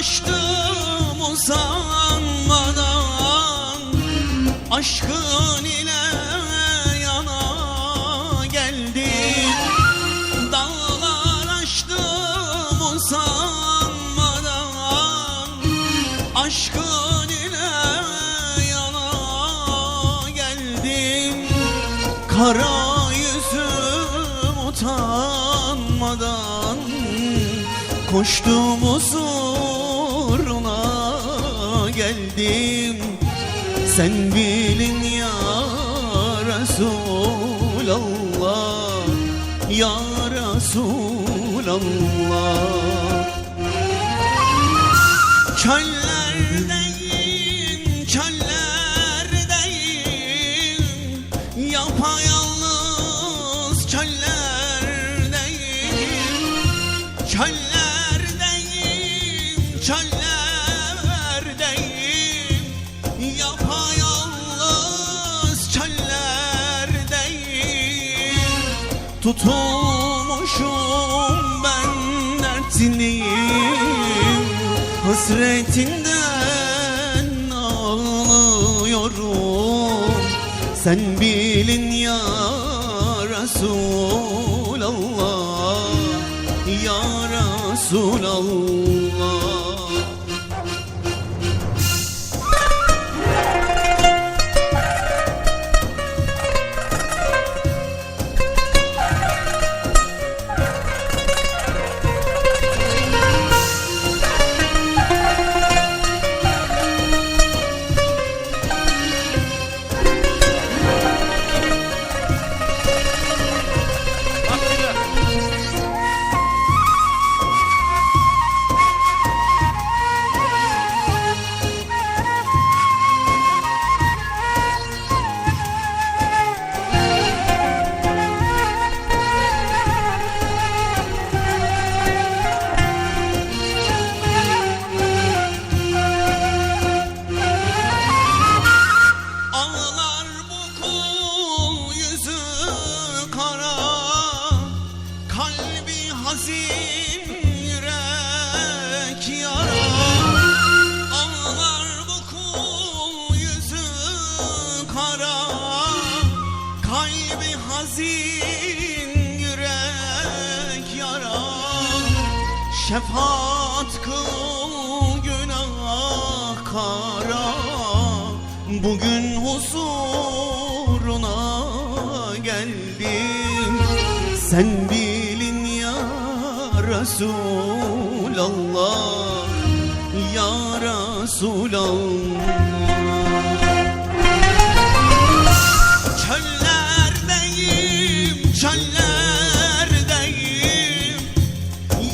Koştum uzanmadan Aşkın ile yana geldim. Dağlar aştım uzanmadan Aşkın ile yana geldim. Kara yüzüm utanmadan Koştum uzun geldim. Sen bilin ya Resulallah Ya Resulallah. Çöllerdeyim, çöllerdeyim Yapayalnız çöllerdeyim Çöllerdeyim, çöllerdeyim Tutulmuşum ben dertliyim. Hasretinden ağlıyorum. Sen bilin ya Resulallah Ya Resulallah hazin yürek yara Ağlar bu kul yüzü kara. Kalbi hazin yürek yara. Şefaat kıl günah kara. Bugün huzuruna geldim Sen ya Resulallah Ya Resulallah. Çöllerdeyim, çöllerdeyim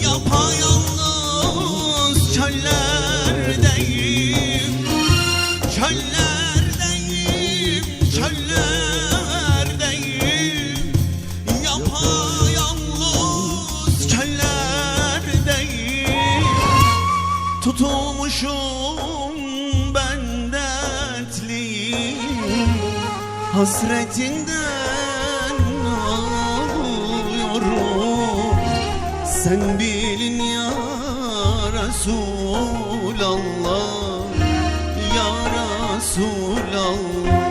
Yapayalnız Tutulmuşum ben dertliyim. Hasretinden ağlıyorum. Sen bilin ya Resulallah Ya Resulallah